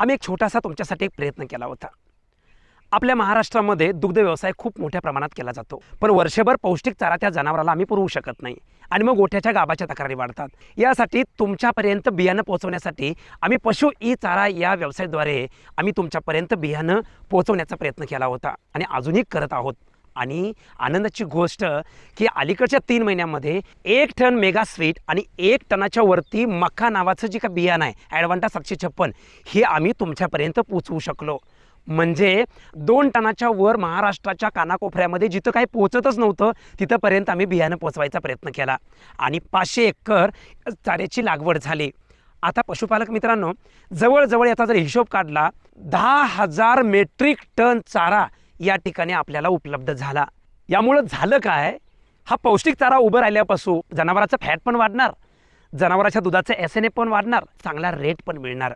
आम्ही एक छोटासा तुमच्यासाठी एक प्रयत्न केला होता. आपल्या महाराष्ट्रामध्ये दुग्ध व्यवसाय खूप मोठ्या प्रमाणात केला जातो. पण वर्षभर पौष्टिक चारा त्या जनावराला आम्ही पुरवू शकत नाही आणि मग गोठ्याच्या गाबाच्या तक्रारी वाढतात. यासाठी तुमच्यापर्यंत बियाणं पोहोचवण्यासाठी आम्ही पशु ई चारा या व्यवसायाद्वारे आम्ही तुमच्यापर्यंत बियाणं पोहोचवण्याचा प्रयत्न केला होता आणि अजूनही करत आहोत. आणि आनंदाची गोष्ट की अलीकडच्या तीन महिन्यामध्ये एक टन मेगा स्वीट आणि एक टनाच्या वरती मक्का नावाचं जे का बियाणं आहे ॲडवांटा सातशे छप्पन हे आम्ही तुमच्यापर्यंत पोचवू शकलो. म्हणजे दोन टनाच्या वर महाराष्ट्राच्या कानाकोपऱ्यामध्ये जिथं काही पोचतच नव्हतं तिथंपर्यंत आम्ही बियाणं पोचवायचा प्रयत्न केला. आणि पाचशे एकर चाऱ्याची लागवड झाली. आता पशुपालक मित्रांनो जवळजवळ याचा जर हिशोब काढला दहा हजार मेट्रिक टन चारा या ठिकाणी आपल्याला उपलब्ध झाला. यामुळं झालं काय? हा पौष्टिक चारा उभं राहिल्यापासून जनावराचं फॅट पण वाढणार. जनावराच्या दुधाचं एस एन ए पण वाढणार. चांगला रेट पण मिळणार.